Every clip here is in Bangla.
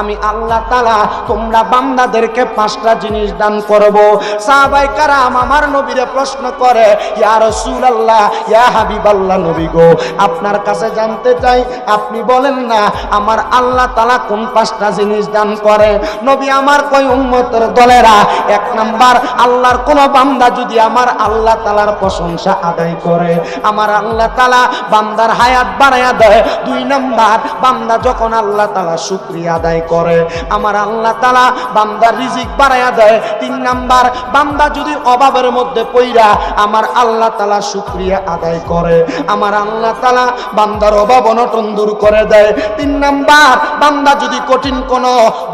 আমি আল্লাহ তালা তোমরা বান্দাদেরকে পাঁচটা জিনিস দান করব। সাহাবাই কারাম আমার নবীরে প্রশ্ন করে, ইয়া রসুল আল্লাহ ইয়া হাবিব আল্লাহ নবী গো, আপনার কাছে জানতে চাই, আপনি বলেন না, আমার আল্লাহ তালা কোন পাঁচটা জিনিস দান করে? নবী আমার কই উম্মতের দলেরা, এক নাম্বার, আল্লাহর কোন বান্দা যদি আমার আল্লাহ তালার প্রশংসা আদায় করে, আমার আল্লাহ তালা বান্দার হায়াত বাড়াইয়া দেয়। দুই নাম্বার, বান্দা যখন আল্লাহ তালা শুক্রিয়া আদায় করে। আমার আল্লাহ তালা বান্দার রিজিক বাড়াইয়া দেয়। তিন নাম্বার, বান্দা যদি অভাবের মধ্যে পইরা আমার আল্লাহ তালা শুক্রিয়া আদায় করে। আমার আল্লাহ তালা বান্দার অভাব অনটন দূর করে দেয়। তিন নাম্বার, বান্দা যদি কঠিন কোন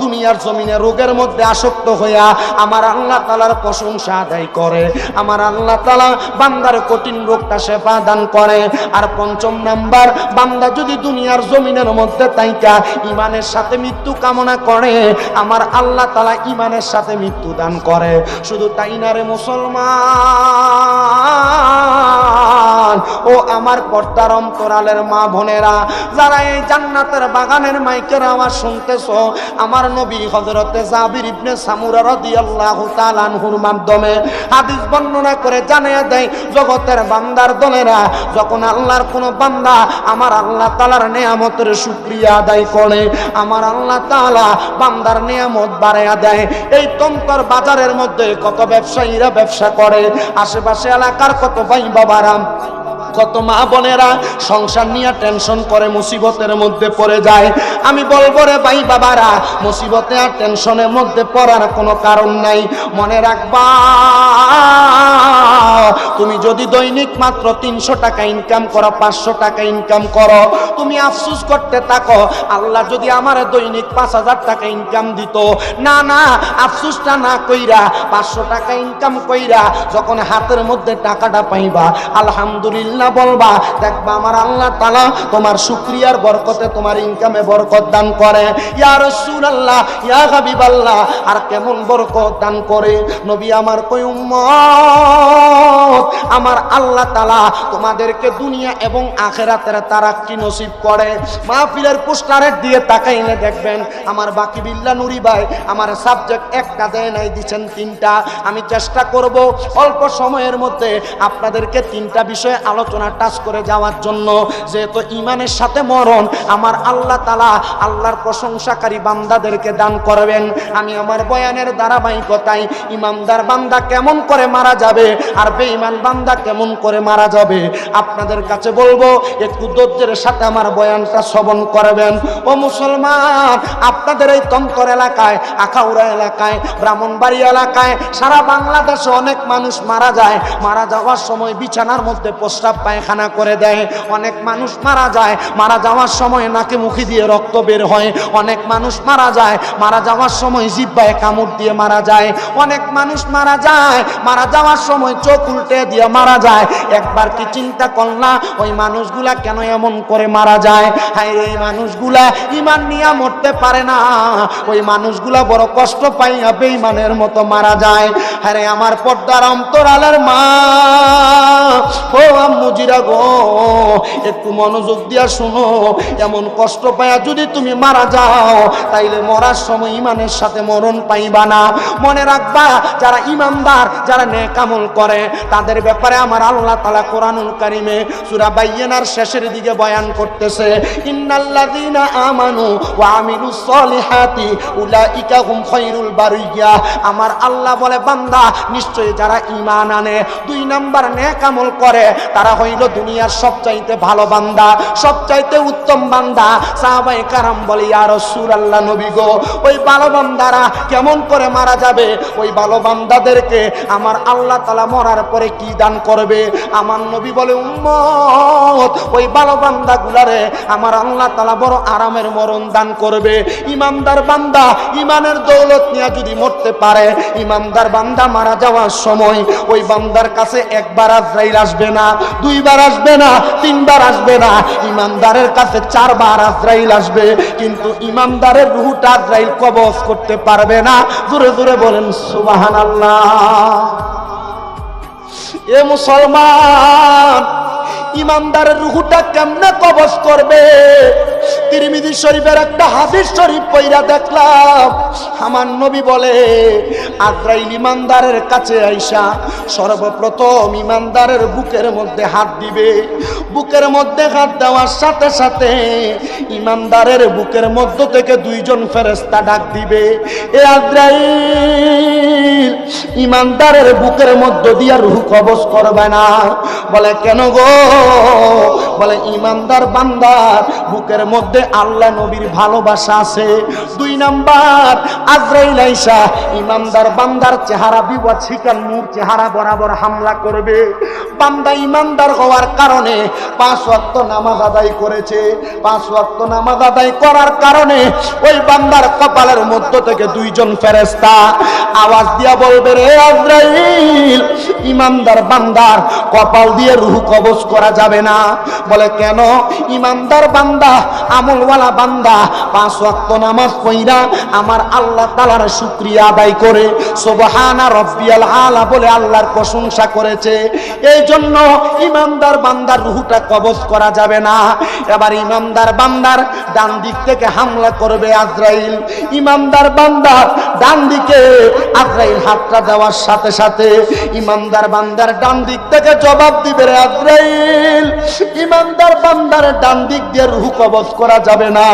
দুনিয়ার জমিনে রোগের মধ্যে আসক্ত হইয়া, আমার আল্লাহ তালার প্রশংসা আদায় করে। আমার আল্লাহ তালা বান্দার কঠিন রোগটা সেবা দান করে। আর পঞ্চম নাম্বার, বান্দা যদি দুনিয়ার জমিনের মধ্যে তাইকা, ইমানের সাথে মৃত্যু কামনা করে, আমার আল্লাহ তালা ইমানের সাথে মৃত্যু দান করে। শুধু তাই না রে মুসলমান? ও আমার পর্দার অন্তরালের মা বোনেরা, যারা এই জান্নাতের বাগানের মাইকের আওয়াজ শুনতেছ, আমার নবী হজরতে জাবির ইবনে সামুরা রাদিয়াল্লাহু আনহুর মাধ্যমে হাদিস বর্ণনা করে জানিয়ে দেয়, জগতের বান্দার দলেরা, যখন আল্লাহর কোন বান্দা আমার আল্লাহ তাআলার নিয়ামতের শুকরিয়া আদায় করে, আমার আল্লাহ তাআলা বান্দার নিয়ামত বাড়াইয়া দেয়। এই তন্তর বাজারের মধ্যে কত ব্যবসায়ীরা ব্যবসা করে, আশেপাশে এলাকার কত ভাই বাবারা কত মা বোনেরা সংসার নিয়ে টেনশন করে মুসিবতের মধ্যে পড়ে যায়। আমি বলব রে ভাই বাবারা, মুসিবতে আর টেনশনের মধ্যে পড়ার কোনো কারণ নাই। মনে রাখবা, তুমি যদি দৈনিক মাত্র তিনশো টাকা ইনকাম করো, পাঁচশো টাকা ইনকাম করো, তুমি আফসুস করতে থাকো, আল্লাহ যদি আমার দৈনিক পাঁচ হাজার টাকা ইনকাম দিত। না না, আফসুসটা না কইরা, পাঁচশো টাকা ইনকাম কইরা যখন হাতের মধ্যে টাকাটা পাইবা, আলহামদুলিল্লাহ বলবা। দেখবা আমার আল্লাহ তালা তোমার শুক্রিয়ার বরকতে তোমার ইনকামে বরকত দান করে। ইয়া রসুল আল্লাহ ইয়া হাবিব আল্লাহ আর কেমন বরকত দান করে। নবী আমার কই আমার আল্লাহ তালা তোমাদেরকে দুনিয়া এবং আখেরাতের তারাক্কি নসিব করে। মাহফিলের পোস্টারের দিয়ে তাকাইলে দেখবেন, আমার বাকি বিল্লা নুরি ভাই আমার সাবজেক্ট একটা দেয় নাই দিচ্ছেন তিনটা। আমি চেষ্টা করব অল্প সময়ের মধ্যে আপনাদেরকে তিনটা বিষয়ে আলোচনা টাচ করে যাওয়ার জন্য। যেহেতু ইমানের সাথে মরণ, আমার আল্লাহ তালা আল্লাহর প্রশংসাকারী বান্দাদেরকে দান করবেন। আমি আমার বয়ানের ধারাবাহিকতায় ইমানদার বান্দা কেমন করে মারা যাবে আর বেঈমান বান্দা কেমন করে মারা যাবে, আপনাদের কাছে বলব, একটু ধৈর্যের সাথে আমার বয়ানটা শ্রবণ করবেন। ও মুসলমান, আপনাদের এই তন্তর এলাকায়, আখাউড়া এলাকায়, ব্রাহ্মণবাড়ি এলাকায়, সারা বাংলাদেশে অনেক মানুষ মারা যায়। মারা যাওয়ার সময় বিছানার মধ্যে প্রস্রাব পায়খানা করে দেয়। অনেক মানুষ মারা যায়। মারা যাওয়ার সময় নাকে মুখি দিয়ে রক্ত বের হয়। অনেক মানুষ মারা যায়। মারা যাওয়ার সময় জিব্বায় কামড় দিয়ে মারা যায়। অনেক মানুষ মারা যায়। মারা যাওয়ার সময় চোখ উল্টে দিয়ে মারা যায়। একবার কি চিন্তা করলা, ওই মানুষগুলা কেন এমন করে মারা যায়? হ্যাঁ এই মানুষগুলা, ইমান নিয়ে মরতে পারে না। ওই মানুষগুলা বড় কষ্ট পাইয়া বেইমানের মতো মারা যায়। হ্যাঁ আমার পর্দার অন্তরালের মা, ও আম্মুজিরা গো, একটু মনোযোগ দিয়া শুনো। এমন কষ্ট পাইয়া যদি তুমি মারা যাও, তাইলে মরার সময় ইমানের সাথে মরণ পাইবা না। মনে রাখবা, যারা ইমানদার, যারা নেকামল করে, তাদের ব্যাপারে আমার আল্লাহ তালা কোরআনুল কারিমে সুরা বাইয়েনার শেষের দিকে বয়ান করতেছে, ইন্নাল্লাযীনা আমানু ওয়া আমিলুস সলিহাতি উলাইকা হুম খায়রুল বারিয়া। আমার আল্লাহ বলে, বান্দা, নিশ্চয়ই যারা ইমান আনে, দুই নাম্বার নেক আমল করে, তারা হইল দুনিয়ার সবচাইতে ভালো বান্দা, সবচাইতে উত্তম বান্দা। সাহাবাই কারাম বলে, ইয়া রাসূলুল্লাহ, নবী গো, ওই ভালো বান্দারা কেমন করে মারা যাবে? ওই ভালো বান্দাদেরকে আমার আল্লাহ তালা মরার পরে কি দান করবে? আমার নবী বলে, উম্মত, ওই ভালো বান্দা গুলারে আমার আল্লাহ তালা বড় আরামের মরণ দান করবে। ইমানদার বান্দা ইমানের দৌলত নিয়ে যদি মরতে পারে, ইমানদার বান্দা মারা যাওয়ার সময় ওই বান্দার কাছে একবার আজরাইল আসবে না দুইবার আসবে না, তিনবার আসবে না। ইমানদারের কাছে চারবার আজরাইল আসবে, কিন্তু ইমানদারের রুহুটা আজরাইল কবজ করতে পারবে না। জোরে জোরে বলেন সুবাহান আল্লাহ এ মুসলমান ইমানদারের রুহুটা কেমনে কবজ করবে? তিরমিজি শরীফের একটা হাদিস শরীফ পইরা দেখলাম। আমার নবী বলে, আজরাইল ইমানদারের কাছে আইসা সর্বপ্রথম ইমানদারের বুকের মধ্যে হাত দিবে। বুকের মধ্যে হাত দেওয়ার সাথে সাথে ইমানদারের বুকের মধ্য থেকে দুইজন ফেরেস্তা ডাক দিবে, এ আজরাইল ইমানদারের বুকের মধ্য দিয়া রুহ কবজ করবে না। বলে কেন গো? বলে, ইমানদার বান্দার বুকের মধ্যে আল্লাহ নবীর ভালোবাসা আছে। দুই নাম্বার, আজরাইল আইসা, ইমানদার বান্দার চেহারা বিবাদ শিকার নূর চেহারা বরাবর হামলা করবে। বান্দা ইমানদার হওয়ার কারণে পাঁচ ওয়াক্ত নামাজ আদায় করেছে। পাঁচ ওয়াক্ত নামাজ আদায় করার কারণে ওই বান্দার কপালের মধ্য থেকে দুইজন ফেরেস্তা আওয়াজ দিয়া বলবে, রে আজরাইল, ইমানদার বান্দার কপাল দিয়ে রুহ কবজ করা যাবে না। বলে, কেন? ইমানদার বান্দা, আমলওয়ালা বান্দা, পাঁচ ওয়াক্ত নামাজ পইরা আমার আল্লাহ তালার শুক্রিয়া আদায় করে। সুবহানা রব্বিয়াল আলা বলে আল্লাহর প্রশংসা করেছে। এই জন্য ইমানদার বান্দার রুহুটা কবজ করা যাবে না। এবার ইমানদার বান্দার ডান দিক থেকে হামলা করবে আজরাইল। ইমানদার বান্দার ডান দিকে আজরাইল হাতটা দেওয়ার সাথে সাথে ইমানদার বান্দার ডান দিক থেকে জবাব দিবে আজরাইল। ইমানদার বান্দার ডান দিক দিয়ে রুহু কবজ করা যাবে না।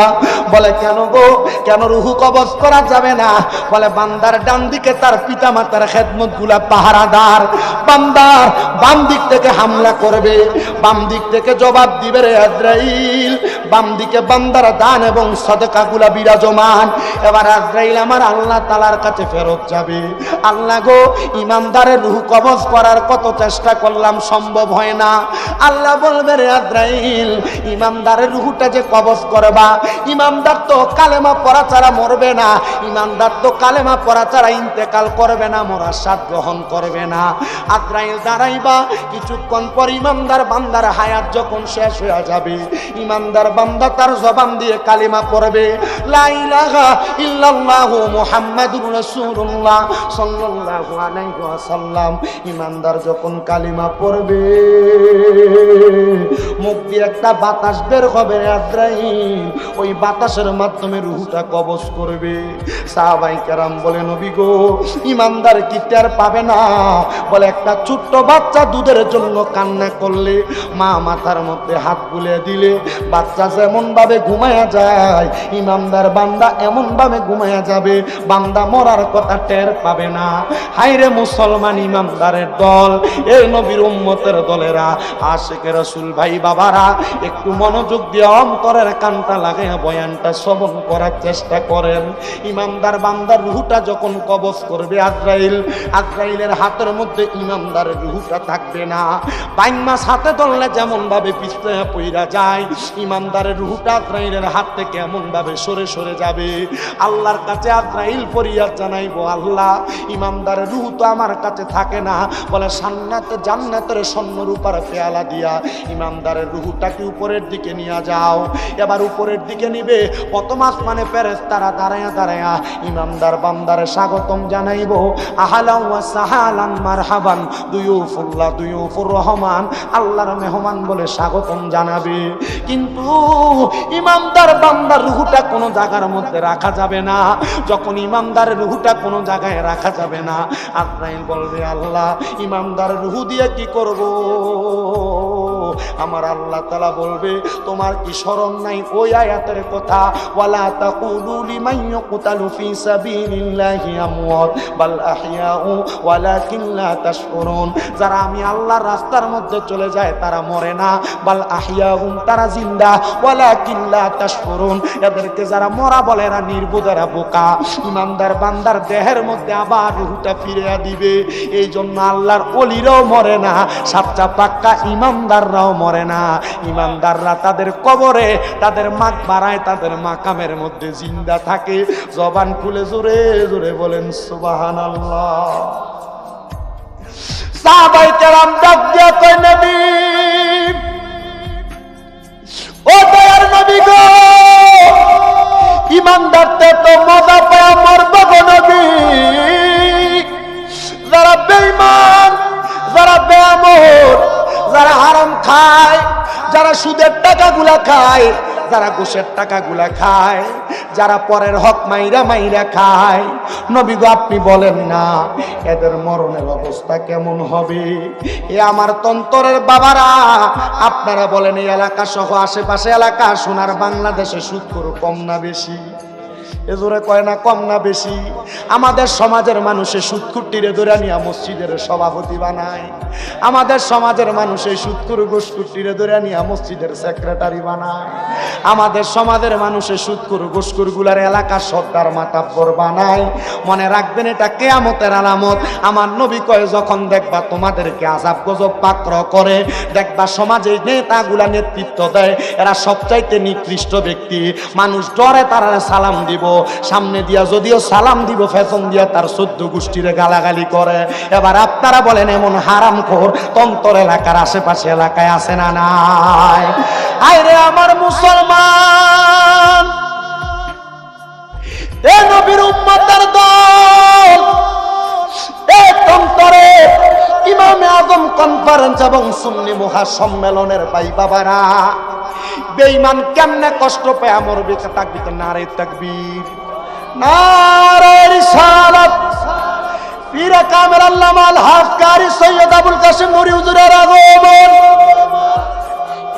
বলে, কেন গো? কেন রুহু কবজ করা যাবে না? বলে, বান্দার ডান দিকে তার পিতা মাতার খেদমতগুলা পাহারাদার। বান্দার বাম দিক থেকে হামলা করবে, বাম দিক থেকে জবাব দিবে রে আজরাইল। বাম দিকে বান্দার দান এবং সদকা গুলা বিরাজমান। এবার আজরাইল আমার আল্লাহ তালার কাছে ফেরত যাবে। আল্লাহ গো, ইমানদারের রুহু কবজ করার কত চেষ্টা করলাম, সম্ভব হয় না। আল্লাহ বলবে রে আজরাইল ইমানদারের রুহুটা যে কবজ করবা ইমানদার তো কালেমা পড়া ছাড়া মরবে না ইমানদার তো কালেমা পড়া ছাড়া ইন্তেকাল করবে না মরার স্বাদ গ্রহণ করবে না। আজরাইল দাঁড়াইবা, কিছুক্ষণ পর ইমানদার বান্দার হায়াত যখন শেষ হয়ে যাবে ইমানদার বান্দা তার জবান দিয়ে কালিমা পড়বে, লা ইলাহা ইল্লাল্লাহু মুহাম্মাদুর রাসূলুল্লাহ সাল্লাল্লাহু আলাইহি ওয়াসাল্লাম। ইমানদার যখন কালিমা পড়বে মুখ একটা বাতাস বের হবে আজরাইল। ওই বাতাসের মাধ্যমে রুহুটা কবজ করবে। সাহাবাই কেরাম বলে, নবী গো, ইমানদার কি টের পাবে না? বলে, একটা ছোট্ট বাচ্চা দুধের জন্য কান্না করলে, মা মাথার মধ্যে হাত বুলে দিলে, বাচ্চা যেমন ভাবে ঘুমায়া যায়, ইমানদার বান্দা এমন ভাবে ঘুমায়া যাবে, বান্দা মরার কথা টের পাবে না। হাইরে মুসলমান ইমানদারের দল এই নবীর উম্মতের দলেরা আশেকের রসুল ভাই বাবারা, একটু মনোযোগ দিয়ে অন্তরের কানটা লাগাইয়া বয়ানটা শ্রবণ করার চেষ্টা করেন। ইমানদার বান্দার রুহুটা যখন কবজ করবে আজরাইল, আজরাইলের হাতের মধ্যে ইমানদারের রুহুটা থাকবে না। বাইন মাস হাতে ধরলে যেমন ভাবে পিছলে পইরা যায় ইমানদারের রুহুটা আজরাইলের হাত থেকে এমন ভাবে সরে সরে যাবে। আল্লাহর কাছে আজরাইল ফরিয়াদ জানাইবো, আল্লাহ ইমানদারের রুহু তো আমার কাছে থাকে না। বলে সান্নাতে জান্নাতের স্বর্ণ রূপার পেয়ালা দিয়া ইমানদারের রুহুটাকে উপরের দিকে নিয়ে যাও। এবার উপরের দিকে নিবে। প্রথম আসমানে প্যারেস তারা দাঁড়ায়া দাঁড়ায়া ইমানদার বান্দারে স্বাগতম জানাইব। আহালাম সাহালান মারহাবান। দুয়ুফুল্লাহ দুয়ুফুর রহমান। আল্লাহর মেহমান বলে স্বাগতম জানাবে। কিন্তু ইমানদার বান্দার রুহুটা কোনো জায়গার মধ্যে রাখা যাবে না। যখন ইমানদারের রুহুটা কোনো জায়গায় রাখা যাবে না আজরাইল বলবে, আল্লাহ, ইমানদার রুহু দিয়ে কি করব? আমার আল্লাহ তালা বলবে, তোমার কি স্মরণ নাই ওই আয়াতের কথা? ওয়ালা ফি সাবিলিল্লাহি আমওয়াত, বাল ওয়ালাকিন লা তাশকুরুন। যারা আমি আল্লাহর রাস্তার মধ্যে চলে যায়, তারা মরে না। বাল তারা জিন্দা। ওয়ালাকিন লা তাশকুরুন। এদেরকে যারা মরা বলে, এরা নির্বোধরা বোকা। ইমানদার বান্দার দেহের মধ্যে আবার রুহুটা ফিরে দিবে। এই জন্য আল্লাহর অলিরাও মরে না। সাতটা পাক্কা ইমানদাররাও মরে না। ইমানদাররা তাদের কবরে, তাদের মাক বাড়ায়, তাদের মাকামের মধ্যে জিন্দা থাকে। জবান খুলে জোরে জোরে বলেন সুবাহান আল্লাহ সাহাবাই কেরাম ডাক দিয়া কয়, নবী, ও দয়ার নবী গো ইমানদারতে তো মজা পায় মরব গো নবী। যারা হারাম খায়, যারা সুদের টাকাগুলা খায়, যারা ঘুষের টাকাগুলা খায়, যারা পরের হক মাইরা মাইরা খায়। নবী আপনি বলেন না, এদের মরণের অবস্থা কেমন হবে? এ আমার তন্তরের বাবারা, আপনারা বলেন, এই এলাকা সহ আশেপাশে এলাকা, সোনার বাংলাদেশে সুদ করু কম না বেশি। এ কয় না, কম না বেশি। আমাদের সমাজের মানুষের সুৎকুটিরে ধরে নিয়ে মসজিদের সভাপতি বানায়। আমাদের সমাজের মানুষের সুৎকুর গোসকুটিরে ধরে নিয়ে মসজিদের সেক্রেটারি বানায়। আমাদের সমাজের মানুষের সুৎকুর গোসকুরগুলার এলাকার সর্দার মাতাব্বর বানায়। মনে রাখবেন, এটা কেয়ামতের আলামত। আমার নবী কয়, যখন দেখবা তোমাদেরকে আজাব গজব পাত্র করে, দেখবা সমাজে নেতাগুলা নেতৃত্ব দেয়, এরা সবচাইতে নিকৃষ্ট ব্যক্তি। মানুষ ডরে তারা সালাম দিব সামনে দিয়া যদিও সালাম দিব ফ্যাশন দিয়া তার সদ্য গোষ্ঠীরে গালাগালি করে। এবার আপনারা বলেন, এমন হারাম খোর তন্তর এলাকার আশেপাশে এলাকায় আছে না নাই? আরে আমার মুসলমান! এ নবীর উম্মতের দল, এ তন্তরে ইমামে আজম কনফারেন্স এবং সুন্নি মহাসম্মেলনের ভাই বাবারা, বেঈমান কেমনে কষ্ট পায় আমর বেঁচে থাকবি তো নারে তাকবীর? নারে রিসালাত। পীরে কামের হাফকারি সৈয়দ আবুল কাসিম হুজুরের আগমন।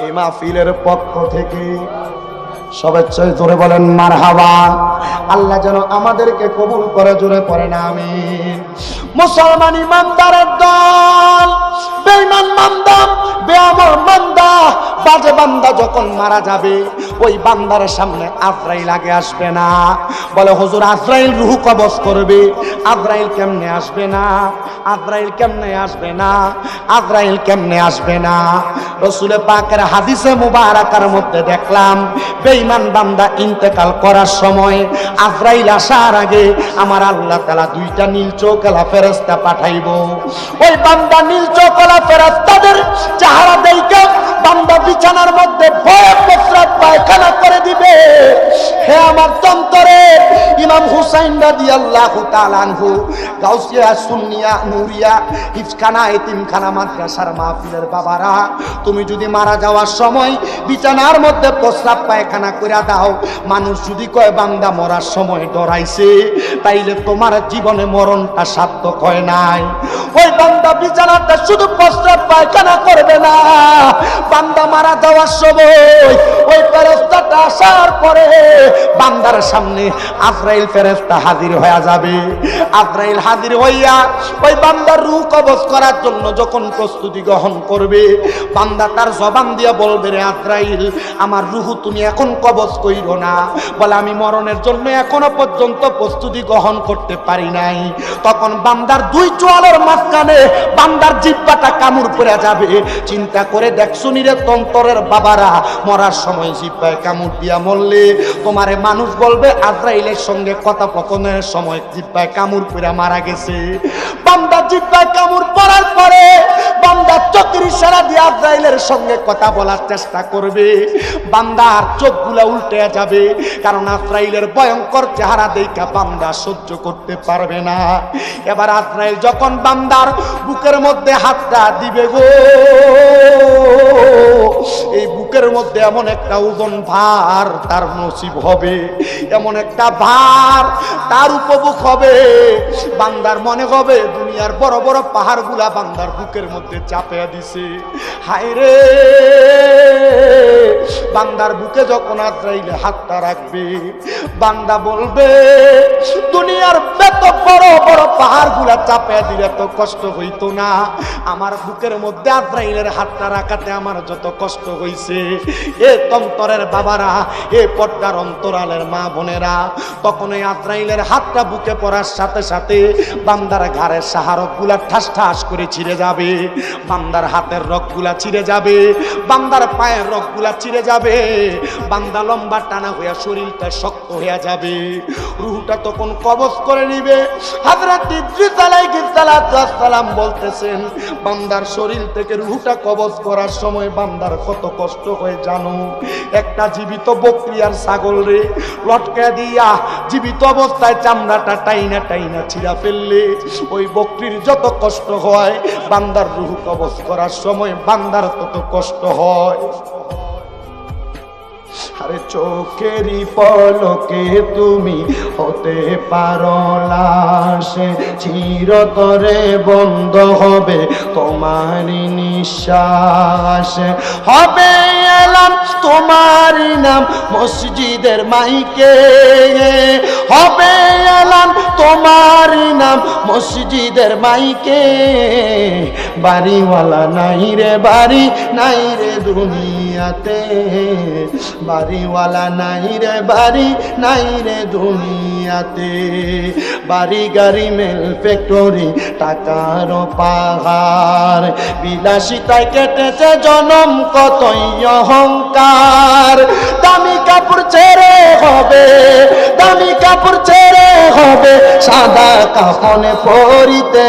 এই মাহফিলের পক্ষ থেকে সবেচ্ছায় জোরে বলেন মার হাবা আল্লাহ যেন আমাদেরকে কবুল করে, জোরে পড়ে না আমি মুসলমান ইমানদারের দল। বেঈমান মান্দা বেআমর মান্দা বাজে বান্দা যখন মারা যাবে, ওই বান্দার সামনে আজরাইল আগে আসবে না। বলে, হুজুর, আজরাইল রুহু কবজ করবে। আজরাইল কেমনে আসবে না? আজরাইল কেমনে আসবে না? আজরাইল কেমনে আসবে না? রসুলে পাকের হাদিসে মুবারাকার মধ্যে দেখলাম, বেঈমান বান্দা ইন্তেকাল করার সময় আজরাইল আসার আগে আমার আল্লাহ তালা দুইটা নীল চৌকলা ফেরেশতা পাঠাইব। ওই বান্দা নীল ফেরেশতাদের চেহারা বান্দা বিছানার মধ্যে ভয়ে প্রস্রাব পায়খানা করে দিবে। হে আমার ইমাম হুসাইন রাদিয়াল্লাহু তাআলা আনহু, গাউসিয়া নুরিয়া এতিমখানা, মাদ্রাসার মাহফিলের বাবারা, তুমি যদি মারা যাওয়ার সময় বিছানার মধ্যে প্রস্রাব পায়খানা করে দাও, মানুষ যদি কয়, বান্দা মরার সময় ডরাইছে তাইলে তোমার জীবনে মরণটা সার্থক হয় নাই। ওই বান্দা বিছানাতে শুধু প্রস্রাব পায়খানা করবে না। বান্দা মারা যাওয়ার সময় ওই ফেরেস্তাটা আসার পরে বান্দার সামনে আজরাইল ফেরেস্তা হাজির হয়ে যাবে। আজরাইল হাজির হইয়া ওই বান্দার রূহ কবজ করার জন্য যখন প্রস্তুতি গ্রহণ করবে, বান্দা তার জবান দিয়ে বলবে, রে আজরাইল, আমার রুহু তুমি এখন কবজ কইরো না। বলে, আমি মরণের জন্য এখনও পর্যন্ত প্রস্তুতি গ্রহণ করতে পারি নাই। তখন বান্দার দুই চোয়ালের মাঝখানে বান্দার জিব্বাটা কামড় পড়ে যাবে। চিন্তা করে দেখছ নিরে তন্তরের বাবারা? মরার সময় জিব্বায় কামড় দিয়া মরলে। তোমারে মানুষ বলবে, আজরাইলের সঙ্গে কথা পকনের সময় জিব্বায় কামড় পড়ে মারা গেছে। বান্দা জিব্বায় কামড় পড়ার পরে বান্দা চোখের ইশারা দিয়ে আজরাইলের সঙ্গে কথা বলার চেষ্টা করবে। বান্দার চোখগুলা উল্টে যাবে, কারণ আজরাইলের ভয়ঙ্কর চেহারা দেখা বান্দা সহ্য করতে পারবে না। এবার আজরাইল যখন বান্দার বুকের মধ্যে হাতটা দিবে গো। এই বুকের মধ্যে এমন একটা ওজন ভার তার নসিব হবে, এমন একটা ভার তার উপভোগ হবে। বান্দার মনে হবে, দুনিয়ার বড় বড় পাহাড়গুলা বান্দার বুকের মধ্যে চাপে দিছে। হায় রে! বান্দার বুকে যখন আজরাইলে হাতটা রাখবে, বান্দা বলবে, দুনিয়ার এত বড় বড় পাহাড়গুলা চাপিয়ে দিলে তো কষ্ট হইতো না। আমার বুকের মধ্যে আজরাইলের হাতটা রাখাতে আমার যত কষ্ট হইছে। এ তন্তরের বাবারা, এ পর্দার অন্তরালের মা বোনেরা তখন ওই আজরাইলের হাতটা বুকে পড়ার সাথে সাথে বান্দার ঘাড়ের সাহারকগুলা ঠাস ঠাস করে ছিঁড়ে যাবে। বান্দার হাতের রকগুলা ছিঁড়ে যাবে। বান্দার পায়ের রকগুলা ছিঁড়ে যাবে। বান্দা লম্বা টানা হইয়া শরীরটা শক্ত হইয়া যাবে। রুহটা তখন কবজ করে নিবে। হাজরাত ইদ্রিস সালাম বলতেছেন, বান্দার শরীর থেকে রুহটা কবজ করার সময় বান্দার কত কষ্ট হয়ে জানো? একটা জীবিত বকরি ছাগল রে, লটকা দিয়া জীবিত অবস্থায় চামড়াটা টাইনা টাইনা ছিঁড়া ফেললে, ওই বকরির যত কষ্ট হয়, বান্দার রুহ কবজ করার সময় বান্দার তত কষ্ট হয়। আরে চোখেরই পলকে তুমি হতে পারো লাশ। চিরতরে বন্ধ হবে তোমারই নিঃশ্বাস। হবে এলাম তোমারই নাম মসজিদের মাইকে। হবে এলাম তোমারই নাম মসজিদের মাইকে। বাড়িওয়ালা নাই রে, বাড়ি নাই রে দুনিয়াতে। বাড়িওয়ালা নাই রে, বাড়ি নাই রে দুনিয়াতে। বাড়ি গাড়ি, মেল ফ্যাক্টরি, টাকার পাহাড়। বিলাসিতায় কেটেছে জনম, কতই অহংকার। দামি কাপড় ছেড়ে হবে, দামি কাপড় ছেড়ে হবে, সাদা কাফনে পরিতে।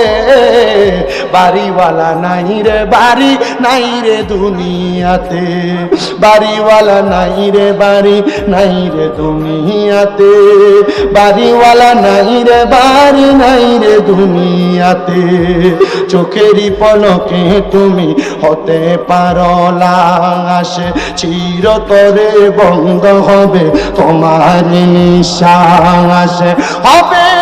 বাড়িওয়ালা নাই রে, বাড়ি নাই রে দুনিয়াতে। বাড়িওয়ালা নাই রে বাড়ি নাই রে দুনিয়াতে। বাড়িওয়ালা নাই রে বাড়ি নাই রে দুনিয়াতে। চোখেরই পলকে তুমি হতে পারো লাশ। চিরতরে বন্ধ হবে তোমার নিঃশ্বাস। হবে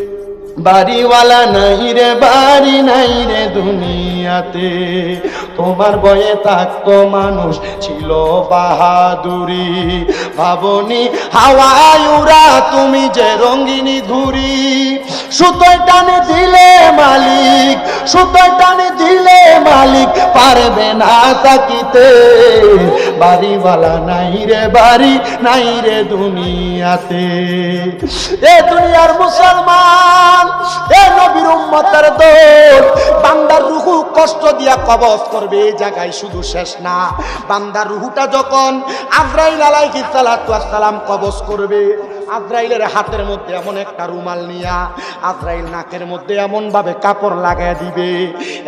বাড়িওয়ালা নাই রে, বাড়ি নাই রে দুনিয়াতে। তোমার বয়ে থাকতো মানুষ ছিল বাহাদুরি। ভাবনি হাওয়ায় উড়া তুমি যে রঙ্গিনী ধুরি। সুতোয় টানে দিলে মালিক, সুতোয় টানে দিলে মালিক, পারবে না তাকিতে। বাড়িওয়ালা নাই রে, বাড়ি নাই রে দুনিয়াতে। এ দুনিয়ার মুসলমান এ যখন আজরাইল আলাইহিস কবজ করবে, আজরাইলের হাতের মধ্যে এমন একটা রুমাল নিয়া, আজরাইল নাকের মধ্যে এমন ভাবে কাপড় লাগায় দিবে।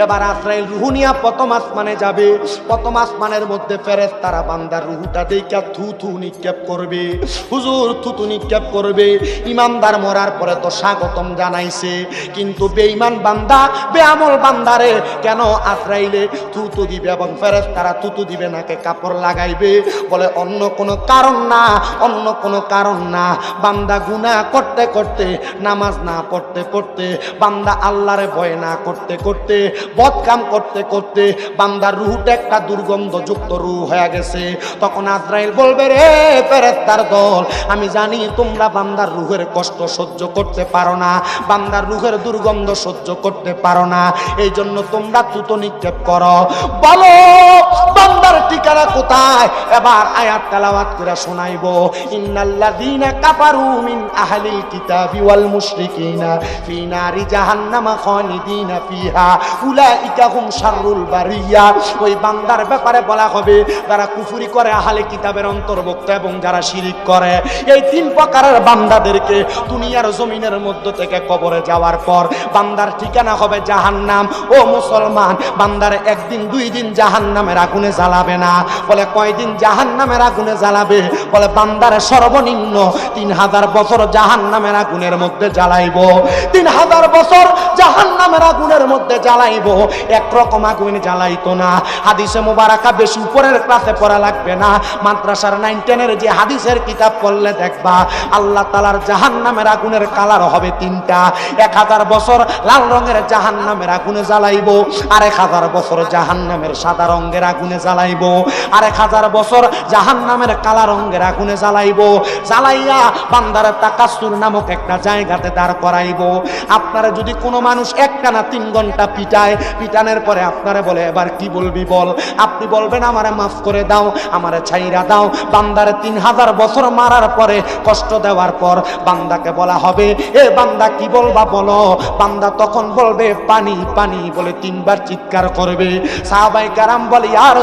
এবার আজরাইল রুহু নিয়া প্রথম আসমানে যাবে, প্রথম আসমানের মধ্যে ফেরেস তারা বান্দার রুহুটা দেখা থু থু নিক্ষেপ করবে। হুজুর থুতু নিক্ষেপ করবে। ইমানদার মরার পরে তো স্বাগতম জানাইছে কিন্তু বেঈমান বান্দা, বেআমল বান্দারে কেন আজরাইলে থুতু দিবে এবং ফেরেস তারা থুতু দিবে, নাকে কাপড় লাগাইবে। বলে, অন্য কোনো কারণ না, অন্য কোনো কারণ না। বান্দা গুনাহ করতে করতে, নামাজ না পড়তে পড়তে, বান্দা আল্লাহরে ভয় না করতে করতে, বদকাম করতে করতে, বান্দার রুহটা একটা দুর্গন্ধযুক্ত রুহ হয়ে গেছে। তখন আজরাইল বলবে, রে ফেরেস্তার দল, আমি জানি তোমরা বান্দার রুহের কষ্ট সহ্য করতে পারো না। বান্দার রুহের দুর্গন্ধ সহ্য করতে পারো না। এই জন্য তোমরা তুতো নিক্ষেপ করো। বলো বান্দার ঠিকানা কোথায়? এবার আয়াত তেলাওয়াত করে শোনাইবো। ইন্নাল্লাযীনা কাফারু মিন আহলিল কিতাবি ওয়াল মুশরিকিনা ফি নারি জাহান্নামা খালিদিনা ফিহা। উলাইকা হুম শাররুল বারিয়া। ওই বান্দার ব্যাপারে বলা হবে, যারা কুফরি করে আহলে কিতাবের অন্তর্ভুক্ত এবং যারা শিরিক করে, এই তিন প্রকারের বান্দাদেরকে দুনিয়ার জমিনের মধ্য থেকে কবরে যাওয়ার পর বান্দার ঠিকানা হবে জাহান্নাম। ও মুসলমান, বান্দার একদিন, দুই দিন জাহান্নামের আগুনে জ্বালাবে না। বলে কয়দিন জাহান্নামের আগুনে জ্বালাবে? বলে বান্দার সর্বনিম্ন তিন হাজার বছর জাহান্নামের আগুনের মধ্যে জ্বালাইব। তিন হাজার বছর জাহান্নামের আগুনের মধ্যে জ্বালাইব। একরকম আগুন জ্বালাইতো না। হাদিসে মুবারাকা বেশি উপরের ক্লাসে পড়া লাগবে না। মাদ্রাসার নাইন টেনের যে হাদিসের কিতাব পড়লে দেখবা, আল্লাহ তালার জাহান নামের আগুনের কালার হবে তিনটা। এক হাজার বছর লাল রঙের জাহান নামের আগুনে জ্বালাইব আর এক হাজার বছর জাহান নামের সাদা রঙের আগুনে জ্বালাইব। আর এক হাজার বছর জাহান নামের কালা রঙের আগুনে জ্বালাইব। জ্বালাইয়া বান্দার তাকাসুর নামক একটা জায়গাতে দাঁড় করাইব। আপনারা যদি কোনো মানুষ একটা না তিন ঘণ্টা পিটায়, পিটানের পরে আপনারা বলে, এবার কি বলবি বল? আপনি বলবেন, আমারে মাফ করে দাও, আমারে ছাইরা দাও। বান্দারে তিন হাজার বছর মারার পরে, কষ্ট দেওয়ার পর বান্দাকে বলা হবে, এ বান্দা, কি বলবা বলো? বান্দা তখন বলবে, পানি পানি, বলে তিনবার চিৎকার করবে। সাহাবাই কারাম বলে আর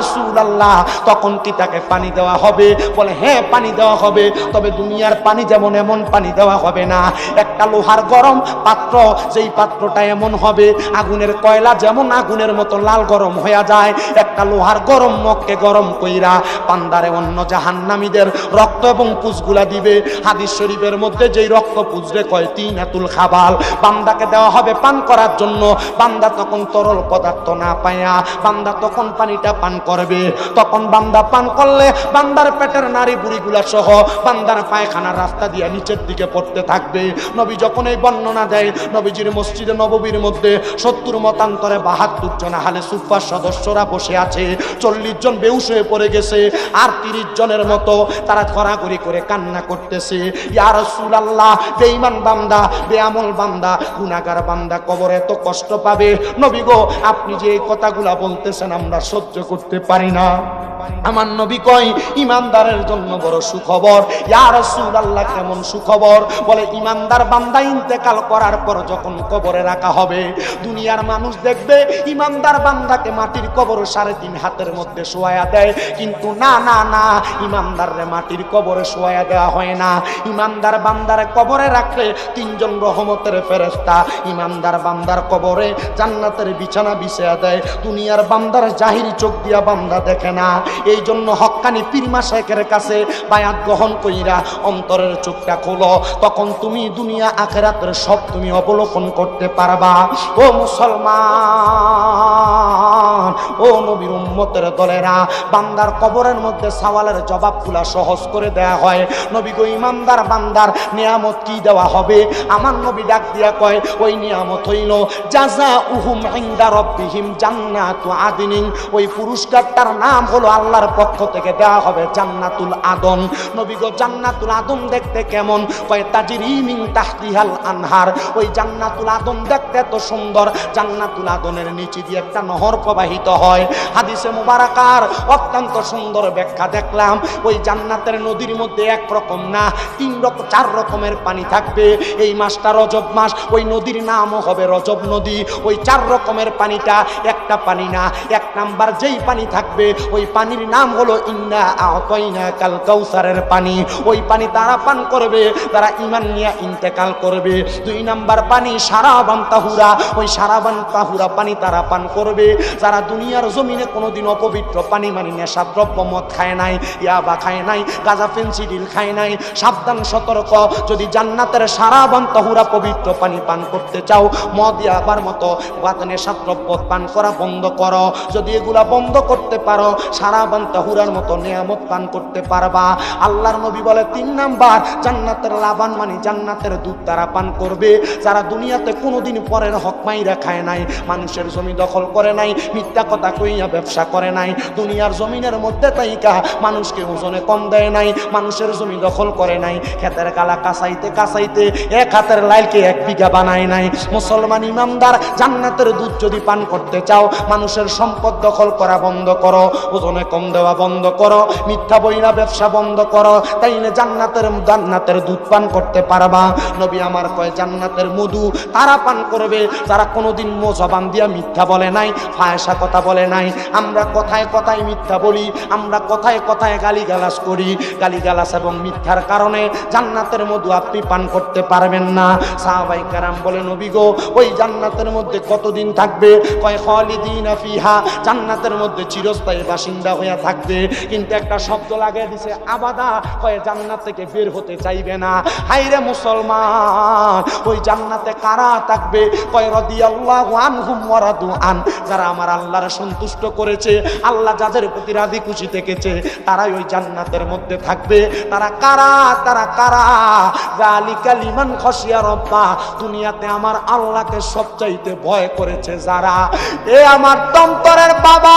তখন কি তাকে পানি দেওয়া হবে? বলে হ্যাঁ পানি দেওয়া হবে। তবে দুনিয়ার পানি যেমন এমন পানি দেওয়া হবে না। একটা লোহার গরম পাত্র, যেই পাত্রটা এমন হবে, আগুনের কয়লা যেমন আগুনের মতো লাল গরম হয়ে যায়, একটা লোহার গরম মগকে গরম কইরা পান্দারে অন্য জাহান্নামীদের রক্ত এবং পুজগুলা দিবে। হাদিস শরীফের মধ্যে যেই রক্ত পুজরে কয়, তিন এতুল খাবাল। বান্দাকে দেওয়া হবে পান করার জন্য। বান্দা তখন তরল পদার্থ না পায়া বান্দা তখন পানিটা পান করবে। তখন বান্দা পান করলে বান্দার পেটের নারী বুড়িগুলা সহ বান্দার পায়খানার রাস্তা দিয়ে নিচের দিকে পড়তে থাকবে। নবী যখন এই বর্ণনা দেয়, নবীজির মসজিদে নববীর মধ্যে সত্তর মতান্তরে বাহাত্তর জন আহলে সুফার সদস্যরা বসে আছে। চল্লিশ জন বেউস হয়ে পড়ে গেছে আর তিরিশ জনের মতো তারা ঘোরাঘুরি করে কান্না করতেছে। ইয়া রাসূলুল্লাহ, বেঈমান বান্দা, বেআমল বান্দা, গুনাহগার বান্দা, কবরে এত কষ্ট পাবে। নবী গো, আপনি যে এই কথাগুলা বলতেছেন আমরা সহ্য করতে পারি না। আমার নবী কয়, ইমানদারের জন্য বড় সুখবর। ইয়ার ইয়া রাসূলুল্লাহ, কেমন সুখবর? বলে, ইমানদার বান্দা ইন্তেকাল করার পর যখন কবরে রাখা হবে, দুনিয়ার মানুষ দেখবে ইমানদার বান্দাকে মাটির কবর সাড়ে তিন হাতের মধ্যে শোয়া দেয়। কিন্তু না না না, ইমানদাররে মাটির কবরে শোয়া দেওয়া হয় না। ইমানদার বান্দারে কবরে রাখলে তিনজন রহমতের ফেরেস্তা ইমানদার বান্দার কবরে জান্নাতের বিছানা বিছিয়ে দেয়। দুনিয়ার বান্দার জাহির চোখ দিয়া দেখে না। এই জন্য হক্কানি পীরমা শেখের কাছে বায়াত গ্রহণ কইরা অন্তরের চোখটা খোলো। তখন তুমি দুনিয়া আখেরাতের সব তুমি অবলোকন করতে পারবা। ও মুসলমান, ও নবীর উম্মতের দলেরা, বান্দার কবরের মধ্যে সওয়ালের জবাবগুলা সহজ করে দেয়া হয়। নবী গো ইমানদার বান্দার নিয়ামত কি দেওয়া হবে? আমার নবী ডাক দিয়া কয়, ওই নিয়ামত হইল জাজা উহুম ইনদা রব্বিহিম জান্নাতু আদিনিন। ওই পুরস্কারটার নাম হলো আল্লাহর পক্ষ থেকে দেওয়া হবে জান্নাতুল আদন। নবী গো, জান্নাতুল আদন দেখতে কেমন? কয়, তাজিরি মিন তাহতিহাল আনহার। ওই জান্নাতুল আদন দেখতে এত সুন্দর। জান্নাতুল আদনের নিচে দিয়ে একটা নহর প্রবাহিত হয়। হাদিসে মুবারাকার, অত্যন্ত সুন্দর ব্যাখ্যা দেখলাম। ওই জান্নাতের নদীর মধ্যে এক রকম না, তিন রকম চার রকমের পানি থাকবে। এই মাসটা রজব মাস, ওই নদীর নামও হবে রজব নদী। ওই চার রকমের পানিটা, একটা পানি না, এক নাম্বার যেই পানি থাকবে। ওই পানির নাম হলো ইন্না আতইনা কাল কাউসারের পানি। ওই পানি তারা পান করবে, তারা ইমান নিয়ে ইন্তেকাল করবে। দুই নাম্বার পানি সারাবান তাহুরা, ওই সারাবান তাহুরা পানি তারা পান করবে। যারা দুনিয়ার জমিনে কোনোদিন অপবিত্র পানি মানে নেশা দ্রব্য মদ খায় নাই, ইয়াবা খায় নাই, গাজা ফেন্সিডিল খায় নাই, সাবধান, সতর্ক। যদি জান্নাতের সারাবান তাহুরা পবিত্র পানি পান করতে চাও, মদ, ইয়াবার মতো নেশা দ্রব্য পান করা বন্ধ করো। যদি এগুলা বন্ধ করতে পারো, সারা সারাবান তাহুরার মতো নিয়ামত পান করতে পারবা। আল্লাহর নবী বলে তিন নাম্বার, জান্নাতের লাবান মানে জান্নাতের দুধ তারা পান করবে। যারা দুনিয়াতে কোনোদিন পরের হক মাইরা খায় নাই, মানুষের জমি দখল করে নাই, মিথ্যা কথা কইয়া ব্যবসা করে নাই, দুনিয়ার জমিনের মধ্যে তাইকা মানুষকে ওজনে কম দেয় নাই, মানুষের জমি দখল করে নাই খেতের কালা কাঁচাইতে কাঁচাইতে এক হাতের লাইলকে এক বিঘা বানায় নাই। মুসলমান ইমানদার, জান্নাতের দুধ যদি পান করতে চাও, মানুষের সম্পদ দখল করা বন্ধ করো, ওজনে কম দেওয়া বন্ধ করো, মিথ্যা বইনা ব্যবসা বন্ধ করো তাইলে জান্নাতের জান্নাতের দুধ পান করতে পারবা? নবী আমার কয়, জান্নাতের মধু তারা পান করবে, যারা কোনোদিন মোজবান দিয়া মিথ্যা বলে নাই ফায়সা কথা বলে নাই। আমরা কথায় কথায় মিথ্যা বলি, আমরা কথায় কথায় গালিগালাজ করি। গালিগালাজ এবং মিথ্যার কারণে জান্নাতের মধু আপনি পান করতে পারবেন না। সাহাবাই কারাম বলে, নবী গো, ওই জান্নাতের মধ্যে কতদিন থাকবে? কয়, খালিদিন ফিহা, জান্নাতের মধ্যে চিরস্থায়ী বাসিন্দা হইয়া থাকবে। কিন্তু একটা শব্দ লাগিয়ে দিছে, আবাদা। কয়, জান্নাত থেকে বের হতে চাইবে না। হাইরে মুসলমান, ওই জান্নাতে কারা থাকবে? কয়, রাদিয়াল্লাহু আনহুম ওয়া রাদু আন। যারা আমার আল্লাহর সন্তুষ্ট করেছে, আল্লাহ যাদের প্রতি রাজি খুশি থেকেছে, তারাই ওই জান্নাতের মধ্যে থাকবে। তারা কারা? তারা কারা? জালিকা লিমান খসিয়া রব্বা। দুনিয়াতে আমার আল্লাহকে সবচাইতে ভয় করেছে যারা। এ আমার দন্তরের বাবা!